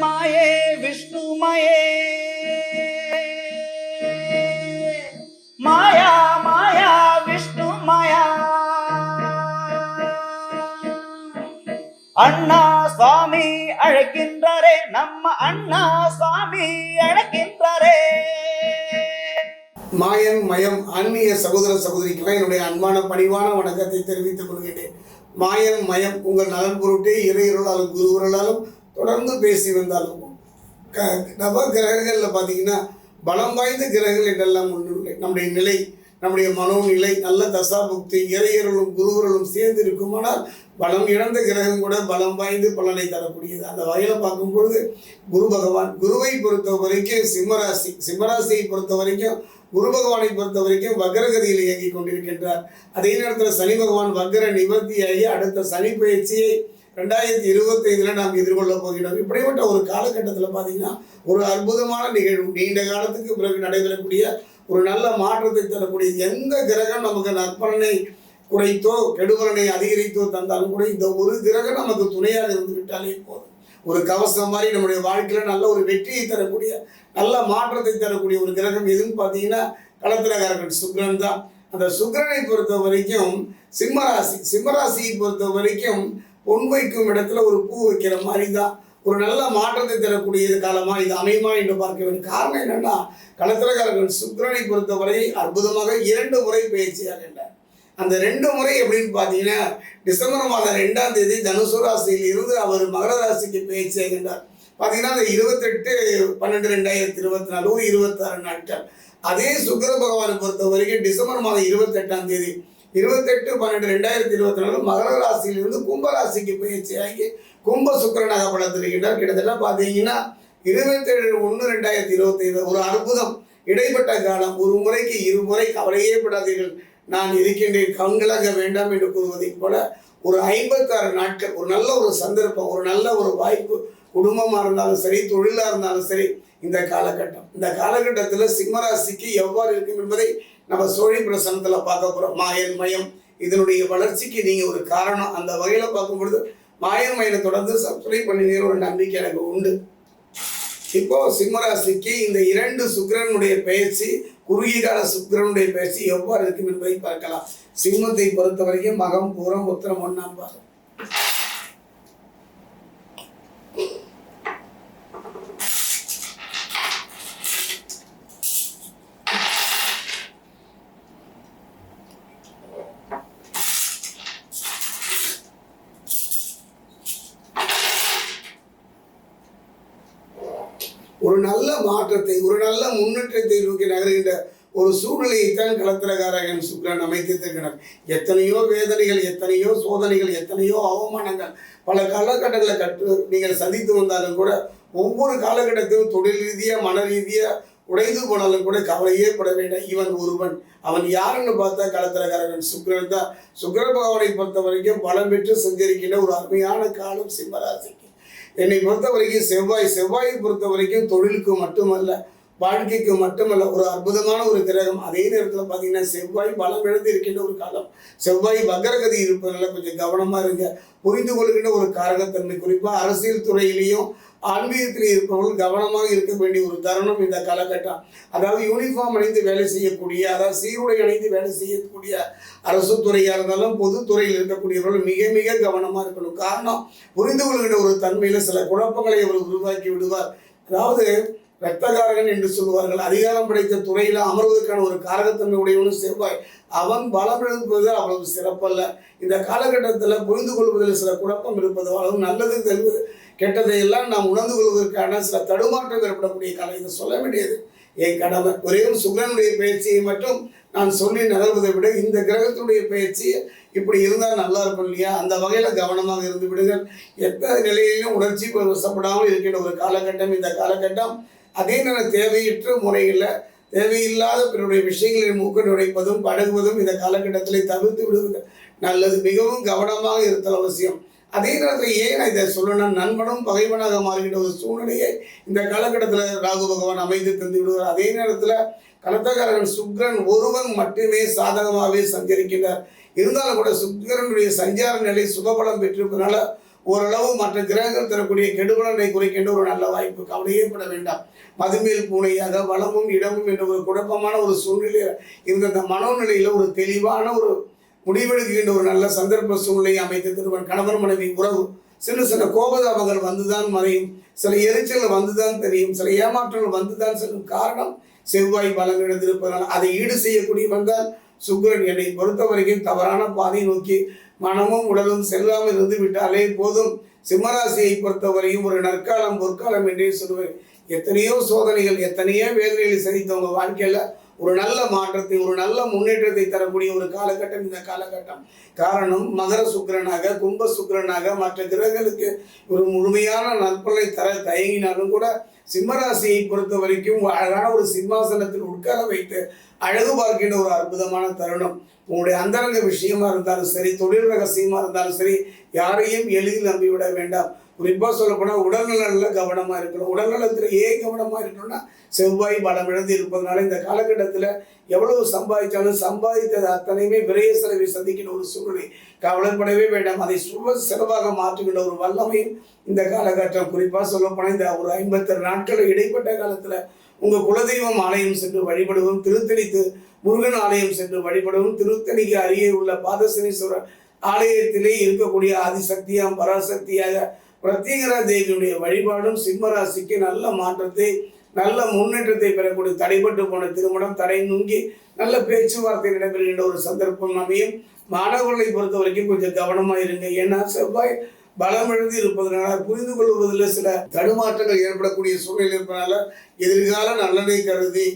மாயே விஷ்ணுமயே மாயா. மாயா விஷ்ணு மாயா. அண்ணா சுவாமி அழைக்கின்றாரே நம்ம அண்ணா சுவாமி அழைக்கின்றாரே. மாயன் மயம் அந்நிய சகோதர சகோதரிக்கெல்லாம் என்னுடைய அன்பான பணிவான வணக்கத்தை தெரிவித்துக் கொள்கிறேன் மாயன் மயம் உங்கள் நலன் பொருட்டே இறையருளாலும் குருவர்களாலும் தொடர்ந்து பேசி வந்தாலும் க நவ கிரகங்களில் பார்த்தீங்கன்னா பலம் வாய்ந்த கிரகங்கள் என்றெல்லாம் ஒன்று இல்லை. நம்முடைய நிலை நம்முடைய மனோநிலை நல்ல தசாபுக்தி இறையர்களும் குருவர்களும் சேர்ந்து இருக்குமானால் பலம் இழந்த கிரகம் கூட பலம் வாய்ந்து பலனை தரக்கூடியது. அந்த வகையில் பார்க்கும் பொழுது குரு பகவான் குருவை பொறுத்த வரைக்கும் சிம்மராசி சிம்மராசியை பொறுத்த வரைக்கும் குரு பகவானை பொறுத்த வரைக்கும் வக்ரகதியில் இயங்கிக் கொண்டிருக்கின்றார். அதே நேரத்தில் சனி பகவான் வக்ர நிவர்த்தியாகி அடுத்த சனி பயிற்சியை ரெண்டாயிரத்தி இருபத்தைந்தில் நாம் எதிர்கொள்ள போகிறோம். இப்படிப்பட்ட ஒரு காலகட்டத்தில் பார்த்தீங்கன்னா ஒரு அற்புதமான நிகழ்வு. நீண்ட காலத்துக்கு பிறகு நடைபெறக்கூடிய ஒரு நல்ல மாற்றத்தை தரக்கூடிய எந்த கிரகம் நமக்கு நற்பலனை குறைத்தோ கெடுபலனை அதிகரித்தோ தந்தாலும் கூட இந்த ஒரு கிரகம் நமக்கு துணையாக இருந்து விட்டாலே போதும். ஒரு கவசம் மாதிரி நம்முடைய வாழ்க்கையில் நல்ல ஒரு வெற்றியை தரக்கூடிய நல்ல மாற்றத்தை தரக்கூடிய ஒரு கிரகம் எதுன்னு பார்த்தீங்கன்னா களத்திரகாரர்கள் சுக்ரன் தான். அந்த சுக்கிரனை பொறுத்த வரைக்கும் சிம்மராசி சிம்மராசியை பொறுத்த வரைக்கும் பொன் வைக்கும் இடத்துல ஒரு பூ வைக்கிற மாதிரி தான் ஒரு நல்ல மாற்றத்தை தரக்கூடிய காலமா இது அமையுமா என்று பார்க்க வேண்டும். காரணம் என்னன்னா களத்திரகாரர்கள் சுக்கிரனை பொறுத்தவரை அற்புதமாக இரண்டு முறை பயிற்சியாகின்றார் அந்த ரெண்டு முறை எப்படின்னு பார்த்தீங்கன்னா டிசம்பர் மாதம் ரெண்டாம் தேதி தனுசு ராசியில் இருந்து அவர் மகர ராசிக்கு பயிற்சி ஆகின்றார். பார்த்தீங்கன்னா அந்த இருபத்தெட்டு பன்னெண்டு ரெண்டாயிரத்தி இருபத்தி நாலு ஒரு இருபத்தாறு நாட்கள். அதே சுக்கர பகவானை பொறுத்த வரைக்கும் டிசம்பர் மாதம் இருபத்தெட்டாம் தேதி இருபத்தெட்டு பன்னெண்டு ரெண்டாயிரத்தி இருபத்தி நாலு மகர ராசியிலிருந்து கும்ப ராசிக்கு பயிற்சி கும்ப சுக்கரனாக பலத்திருக்கின்றார் கிட்டத்தட்ட பார்த்தீங்கன்னா இருபத்தேழு ஒன்று ரெண்டாயிரத்தி இருபத்தைந்து ஒரு அற்புதம். இடைப்பட்ட காலம் ஒரு முறைக்கு இருமுறை கவலையே படாதீர்கள். நான் இருக்கின்றேன் கண்களாக வேண்டாம் என்று கூறுவதைப் போல ஒரு ஐம்பத்தாறு நாட்கள் ஒரு நல்ல ஒரு சந்தர்ப்பம் ஒரு நல்ல ஒரு வாய்ப்பு குடும்பமாக இருந்தாலும் சரி தொழிலாக இருந்தாலும் சரி இந்த காலகட்டம். இந்த காலகட்டத்தில் சிம்மராசிக்கு எவ்வாறு இருக்கும் என்பதை நம்ம சோழி பிரசனத்தில் பார்க்க போகிறோம் மாயன் மயம் இதனுடைய வளர்ச்சிக்கு நீங்கள் ஒரு காரணம். அந்த வகையில் பார்க்கும் பொழுது மாயன் மயனை தொடர்ந்து சப்ஸ்கிரைப் பண்ணினீங்க ஒரு நம்பிக்கை எனக்கு உண்டு. இப்போ சிம்மராசிக்கு இந்த இரண்டு சுக்கிரனுடைய பயிற்சி குறுகிய கால சுக்கிரனுடைய பயிற்சி எவ்வாறு இருக்கும் என்பதை பார்க்கலாம். சிம்மத்தை பொறுத்த வரைக்கும் மகம் பூரம் உத்திரம் ஒன்றாம் பாகம் ஒரு நல்ல மாற்றத்தை ஒரு நல்ல முன்னேற்றத்தை நோக்கி நகர்கின்ற ஒரு சூழ்நிலையைத்தான் கலத்திரகாரகன் சுக்ரன் அமைத்திருக்கிறார். எத்தனையோ வேதனைகள் எத்தனையோ சோதனைகள் எத்தனையோ அவமானங்கள் பல காலகட்டங்களை கற்று நீங்கள் சந்தித்து வந்தாலும் கூட ஒவ்வொரு காலகட்டத்திலும் தொழில் ரீதியாக மன ரீதியாக உடைந்து போனாலும் கூட கவலையே பட வேண்டாம். இவன் ஒருவன். அவன் யாருன்னு பார்த்தா களத்திரகாரகன் சுக்ரன் தான். சுக்கர பகவானை பொறுத்த வரைக்கும் பலம் பெற்று சஞ்சரிக்கின்ற ஒரு அருமையான காலம் சிம்மராசிக்கு. என்னை பொறுத்த வரைக்கும் செவ்வாய் செவ்வாயை பொறுத்த வரைக்கும் தொழிலுக்கு மட்டுமல்ல வாழ்க்கைக்கு மட்டுமல்ல ஒரு அற்புதமான ஒரு கிரகம். அதே நேரத்தில் பார்த்தீங்கன்னா செவ்வாய் பலம் இழந்து இருக்கின்ற ஒரு காலம். செவ்வாய் வக்கரகதி இருப்பதனால கொஞ்சம் கவனமாக இருங்க. புரிந்து கொள்கின்ற ஒரு காரகத்தன்மை குறிப்பாக அரசியல் துறையிலையும் ஆன்மீகத்தில் இருப்பவர்கள் கவனமாக இருக்க வேண்டிய ஒரு தருணம் இந்த காலகட்டம். அதாவது யூனிஃபார்ம் அணிந்து வேலை செய்யக்கூடிய அதாவது சீருடை அணிந்து வேலை செய்யக்கூடிய அரசு துறையாக இருந்தாலும் பொதுத்துறையில் இருக்கக்கூடியவர்கள் மிக மிக கவனமாக இருக்கணும். காரணம் புரிந்து கொள்கின்ற ஒரு தன்மையில் சில குழப்பங்களை அவர் உருவாக்கி விடுவார். அதாவது ரத்தகாரகன் என்று சொல்லுவார்கள். அதிகாரம் படைத்த துறையில் அமர்வதற்கான ஒரு காரகத்தன்மை உடையவனும் செவ்வாய். அவன் பலம் எழுப்புவது அவ்வளவு சிறப்பல்ல. இந்த காலகட்டத்தில் புரிந்து கொள்வதில் சில குழப்பம் இருப்பது அவ்வளவு நல்லது தெரிவது கெட்டதையெல்லாம் நாம் உணர்ந்து கொள்வதற்கான சில தடுமாற்றம் ஏற்படக்கூடிய காலம் இதை சொல்ல வேண்டியது. என் கடமை ஒரே சுக்கரனுடைய பயிற்சியை மட்டும் நான் சொல்லி நகர்வதை விட இந்த கிரகத்தினுடைய பயிற்சி இப்படி இருந்தால் நல்லா இருக்கும் இல்லையா? அந்த வகையில் கவனமாக இருந்து விடுங்கள். எந்த நிலையிலும் உணர்ச்சி வசப்படாமல் இருக்கின்ற ஒரு காலகட்டம் இந்த காலகட்டம் அதே நேரம் தேவையற்ற முறையில் தேவையில்லாத பிறருடைய விஷயங்களில் மூக்க நுழைப்பதும் பழகுவதும் இந்த காலகட்டத்தில் தவிர்த்து விடுவது நல்லது. மிகவும் கவனமாக இருத்தல் அவசியம். அதே நேரத்தில் ஏன் இதை சொல்லணும் நண்பனும் பகைவனாக மாறுகின்ற ஒரு சூழ்நிலையை இந்த காலகட்டத்தில் ராகு பகவான் அமைத்து தந்து விடுவார் அதே நேரத்தில் கலத்தகாரன் சுக்ரன் ஒருவன் மட்டுமே சாதகமாகவே சஞ்சரிக்கின்றார். இருந்தாலும் கூட சுக்கரனுடைய சஞ்சார நிலை சுகபலம் பெற்றிருப்பதனால ஓரளவு மற்ற கிரகங்கள் தரக்கூடிய கெடுபலனை குறைக்கின்ற ஒரு நல்ல வாய்ப்பு கவலையே பட வேண்டாம். மதுமேல் பூனையாக வளமும் இடமும் என்ற ஒரு குழப்பமான ஒரு சூழ்நிலையில் இருந்த அந்த மனோநிலையில் ஒரு தெளிவான ஒரு முடிவெடுக்கின்ற ஒரு நல்ல சந்தர்ப்ப சூழ்நிலையை அமைத்து திருவன். கணவன் மனைவி உறவு. சில சில கோபதாபங்கள் வந்துதான் மறையும். சில எரிச்சல்கள் வந்துதான் தெரியும். சில ஏமாற்றங்கள் வந்துதான் செல்லும் காரணம் செவ்வாய் பலம் இழந்திருப்பதனால் அதை ஈடு செய்யக்கூடிய வந்தால் சுக்கிரன் என்னை பொறுத்த வரைக்கும் தவறான பாதையை நோக்கி மனமும் உடலும் செல்லாமல் இருந்து விட்டாலே போதும். சிம்மராசியை பொறுத்தவரையும் ஒரு நற்காலம் பொற்காலம் என்றே சொல்லுவேன். எத்தனையோ சோதனைகள் எத்தனையோ வேதனைகளை சந்தித்தவங்க வாழ்க்கையில் ஒரு நல்ல மாற்றத்தை ஒரு நல்ல முன்னேற்றத்தை தரக்கூடிய ஒரு காலகட்டம் இந்த காலகட்டம். காரணம் மகர சுக்கிரனாக கும்ப சுக்கிரனாக மற்ற கிரகங்களுக்கு ஒரு முழுமையான நற்பலை தர தயங்கினாலும் கூட சிம்மராசியை பொறுத்த வரைக்கும் அழகான ஒரு சிம்மாசனத்தில் உட்கார வைத்து அழகு பார்க்கின்ற ஒரு அற்புதமான தருணம். உங்களுடைய அந்தரங்க விஷயமா இருந்தாலும் சரி தொழில் ரகசியமா இருந்தாலும் சரி யாரையும் எளிதில் நம்பிவிட வேண்டாம். குறிப்பாக சொல்லப்போனால் உடல்நலனில் கவனமாக இருக்கணும். உடல்நலத்தில் ஏன் கவனமாக இருக்கணும்னா செவ்வாய் பலம் இழந்து இருப்பதனால இந்த காலகட்டத்தில் எவ்வளவு சம்பாதிச்சாலும் சம்பாதித்தது அத்தனையுமே விரைய செலவை சந்திக்கிற ஒரு சூழ்நிலை. கவலைப்படவே வேண்டாம். அதை சுப செலவாக மாற்றுகின்ற ஒரு வல்லமையும் இந்த காலகட்டம். குறிப்பாக சொல்லப்போனால் இந்த ஒரு ஐம்பத்தாறு நாட்கள் இடைப்பட்ட காலத்தில் உங்கள் குலதெய்வம் ஆலயம் சென்று வழிபடுவோம். திருத்தணித்து முருகன் ஆலயம் சென்று வழிபடவும். திருத்தணிக்கு அருகே உள்ள பாதசனீஸ்வரர் ஆலயத்திலே இருக்கக்கூடிய ஆதிசக்தியாம் பராசக்தியாக பிரத்யேகரா தேவியுடைய வழிபாடும் சிம்மராசிக்கு நல்ல மாற்றத்தை நல்ல முன்னேற்றத்தை பெறக்கூடிய தடைபட்டு போன திருமணம் தடை நுங்கி நல்ல பேச்சுவார்த்தை நடைபெறுகின்ற ஒரு சந்தர்ப்பம் அமையும். மாணவர்களை பொறுத்த வரைக்கும் கொஞ்சம் கவனமாக இருங்க. ஏன்னா செவ்வாய் பலமிழந்து இருப்பதனால புரிந்து கொள்வதில் சில தடுமாற்றங்கள் ஏற்படக்கூடிய சூழ்நிலை இருப்பதனால எதிர்கால நலனை கருதி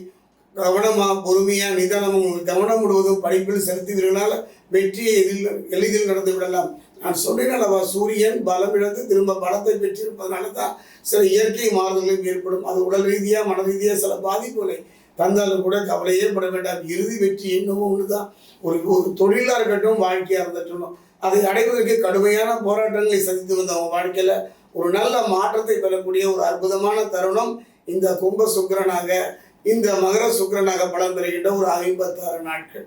கவனமா பொறுமையா நிதானமும் கவனம் முழுவதும் படிப்பில் செலுத்துவதனால வெற்றியை எதில் எளிதில் நடந்து விடலாம். நான் சொன்னேன் அல்லவா சூரியன் பலம் இழந்து திரும்ப பலத்தை பெற்றிருப்பதனால தான் சில இயற்கை மாறுதல்களும் ஏற்படும். அது உடல் ரீதியாக மன ரீதியாக சில பாதிப்புகளை தந்தாலும் கூட கவலையே பட வேண்டாம். இறுதி வெற்றி என்னவோ ஒன்று தான் ஒரு ஒரு தொழிலாக இருக்கட்டும் வாழ்க்கையாக இருந்துட்டணும் அதை அடைவதற்கு கடுமையான போராட்டங்களை சந்தித்து வந்த அவங்க வாழ்க்கையில் ஒரு நல்ல மாற்றத்தை பெறக்கூடிய ஒரு அற்புதமான தருணம் இந்த கும்ப சுக்கிரனாக இந்த மகர சுக்கிரனாக பலம் பெறுகின்ற ஒரு ஐம்பத்தாறு நாட்கள்.